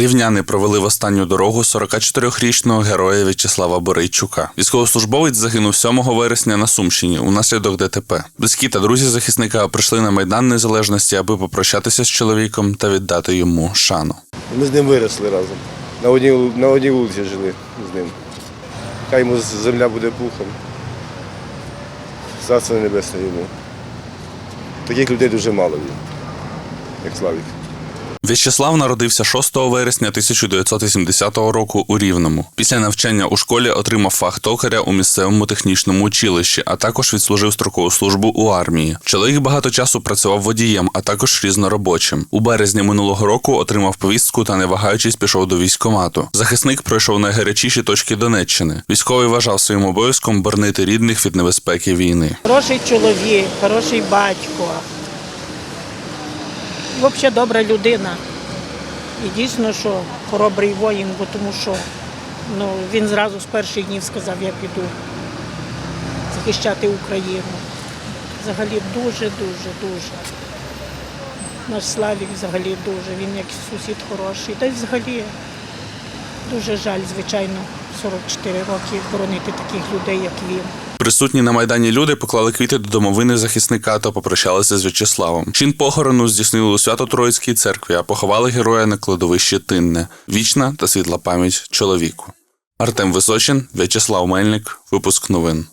Рівняни провели в останню дорогу 44-річного героя В'ячеслава Борейчука. Військовослужбовець загинув 7 вересня на Сумщині унаслідок ДТП. Близькі та друзі захисника прийшли на майдан незалежності, аби попрощатися з чоловіком та віддати йому шану. Ми з ним виросли разом. На одній, на одній вулиці жили з ним. Хай йому земля буде пухом. Царство небесне йому. Таких людей дуже мало як Славік. В'ячеслав народився 6 вересня 1980 року у Рівному. Після навчання у школі отримав фах токаря у місцевому технічному училищі, а також відслужив строкову службу у армії. Чоловік багато часу працював водієм, а також різноробочим. У березні минулого року отримав повістку та не вагаючись пішов до військкомату. Захисник пройшов найгарячіші точки Донеччини. Військовий вважав своїм обов'язком боронити рідних від небезпеки війни. Хороший чоловік, хороший батько. Взагалі добра людина. І дійсно, що хоробрий воїн, бо тому що ну, він зразу з перших днів сказав, я піду захищати Україну. Взагалі дуже, дуже, дуже. Наш Славік взагалі дуже, він як сусід хороший. Та й взагалі дуже жаль, звичайно, 44 роки боронити таких людей, як він. Присутні на майдані люди поклали квіти до домовини захисника та попрощалися з В'ячеславом. Чин похорону здійснили у Свято-Троїцькій церкві, а поховали героя на кладовищі Тинне. Вічна та світла пам'ять чоловіку. Артем Височин, В'ячеслав Мельник. Випуск новин.